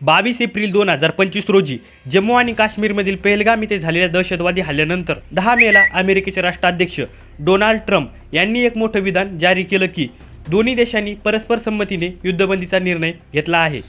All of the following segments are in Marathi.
बावीस एप्रिल दोन हजार पंचवीस रोजी जम्मू आणि काश्मीरमधील पेहलगाम इथे झालेल्या दहशतवादी हल्ल्यानंतर दहा मेला अमेरिकेचे राष्ट्राध्यक्ष डोनाल्ड ट्रम्प यांनी एक मोठं विधान जारी केलं की दोन्ही देशांनी परस्पर संमतीने युद्धबंदीचा निर्णय घेतला आहे.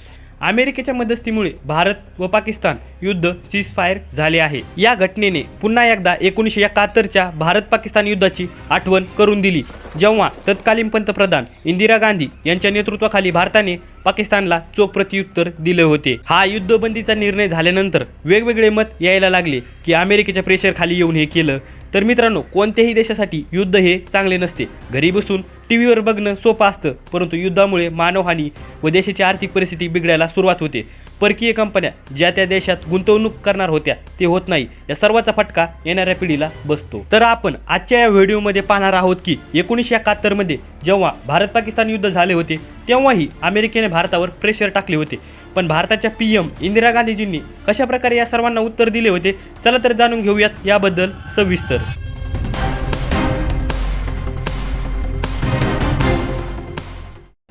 अमेरिकेच्या मध्यस्थीमुळे भारत व पाकिस्तान युद्ध सीजफायर झाले आहे. या घटनेने पुन्हा एकदा एकोणीसशे एकाहत्तरच्या भारत पाकिस्तान युद्धाची आठवण करून दिली. जेव्हा तत्कालीन पंतप्रधान इंदिरा गांधी यांच्या नेतृत्वाखाली भारताने पाकिस्तानला चोख प्रत्युत्तर दिले होते. हा युद्धबंदीचा निर्णय झाल्यानंतर वेगवेगळे मत यायला लागले की अमेरिकेच्या प्रेशर खाली येऊन हे केलं. तर मित्रांनो कोणत्याही देशासाठी युद्ध हे चांगले नसते. घरी बसून टी व्हीवर बघणं सोपं असतं. परंतु युद्धामुळे मानवहानी व देशाची आर्थिक परिस्थिती बिघडायला सुरुवात होते. परकीय कंपन्या ज्या त्या देशात गुंतवणूक करणार होत्या ते होत नाही. या सर्वाचा फटका येणाऱ्या पिढीला बसतो. तर आपण आजच्या या व्हिडिओमध्ये पाहणार आहोत की एकोणीसशे एकाहत्तरमध्ये जेव्हा भारत पाकिस्तान युद्ध झाले होते तेव्हाही अमेरिकेने भारतावर प्रेशर टाकले होते. पण भारताच्या पी एम इंदिरा गांधीजींनी कशाप्रकारे या सर्वांना उत्तर दिले होते चला तर जाणून घेऊयात याबद्दल सविस्तर.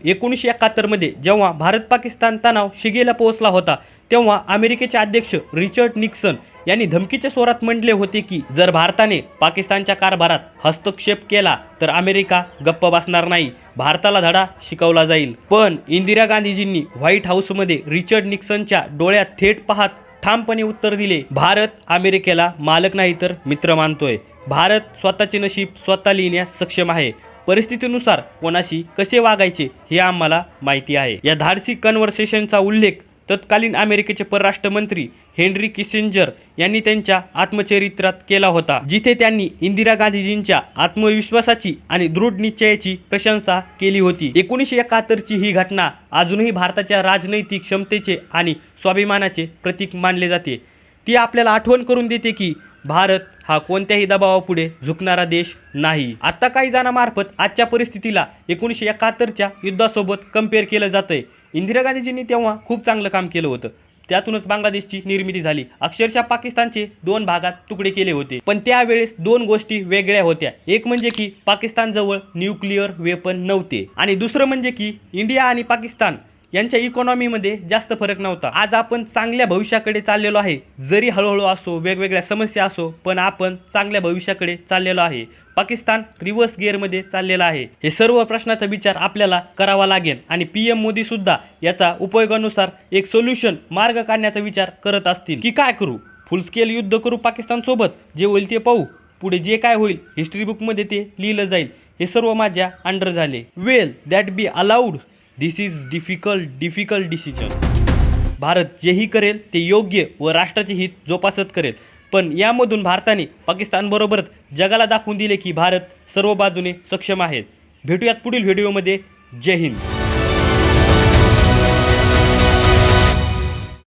एकोणीसशे एकाहत्तरमध्ये जेव्हा भारत पाकिस्तान तणाव शिगेला पोहोचला होता तेव्हा अमेरिकेचे अध्यक्ष रिचर्ड निक्सन यांनी धमकीच्या स्वरात म्हटले होते की जर भारताने पाकिस्तानच्या कारभारात हस्तक्षेप केला तर अमेरिका गप्प बसणार नाही भारताला धडा शिकवला जाईल. पण इंदिरा गांधीजींनी व्हाईट हाऊसमध्ये रिचर्ड निक्सनच्या डोळ्यात थेट पाहत ठामपणे उत्तर दिले भारत अमेरिकेला मालक नाही तर मित्र मानतोय. भारत स्वतःचे नशीब स्वतः लिहिण्यास सक्षम आहे. परिस्थितीनुसार कोणाशी कसे वागायचे हे आम्हाला माहिती आहे. या धाडसी कन्व्हर्सेशनचा उल्लेख तत्कालीन अमेरिकेचे परराष्ट्र मंत्री हेनरी किसिंजर यांनी त्यांच्या आत्मचरित्रात केला होता जिथे त्यांनी इंदिरा गांधीजींच्या आत्मविश्वासाची आणि दृढ निश्चयाची प्रशंसा केली होती. एकोणीसशे एकाहत्तरची ही घटना अजूनही भारताच्या राजनैतिक क्षमतेचे आणि स्वाभिमानाचे प्रतीक मानले जाते. ती आपल्याला आठवण करून देते की भारत हा कोणत्याही दबावापुढे झुकणारा देश नाही. आता काही जणांमार्फत आजच्या परिस्थितीला एकोणीसशे एकाहत्तरच्या युद्धासोबत कंपेअर केलं जातंय. इंदिरा गांधीजींनी तेव्हा खूप चांगलं काम केलं होतं. त्यातूनच बांगलादेशची निर्मिती झाली. अक्षरशः पाकिस्तानचे दोन भागात तुकडे केले होते. पण त्यावेळेस दोन गोष्टी वेगळ्या होत्या. एक म्हणजे की पाकिस्तानजवळ न्यूक्लिअर वेपन नव्हते. आणि दुसरं म्हणजे की इंडिया आणि पाकिस्तान यांच्या इकॉनॉमीमध्ये जास्त फरक नव्हता. आज आपण चांगल्या भविष्याकडे चाललेलो आहे. जरी हळूहळू असो वेगवेगळ्या समस्या असो पण आपण चांगल्या भविष्याकडे चाललेलो आहे. पाकिस्तान रिव्हर्स गिअरमध्ये चाललेला आहे. हे सर्व प्रश्नाचा विचार आपल्याला करावा लागेल आणि पी एम मोदी सुद्धा याचा उपयोगानुसार एक सोल्युशन मार्ग काढण्याचा विचार करत असतील. की काय करू? फुल स्केल युद्ध करू पाकिस्तानसोबत जे होईल ते पाहू. पुढे जे काय होईल हिस्ट्री बुकमध्ये ते लिहिलं जाईल. हे सर्व माझ्या अंडर झाले. Well that be allowed this is difficult difficult decision Bharat जेही करेल ते योग्य व राष्ट्राचे हित जोपासत करेल. पण यामधून भारताने पाकिस्तानबरोबरच जगाला दाखवून दिले की भारत सर्व बाजूने सक्षम आहेत भेटूयात पुढील व्हिडिओमध्ये. जय हिंद.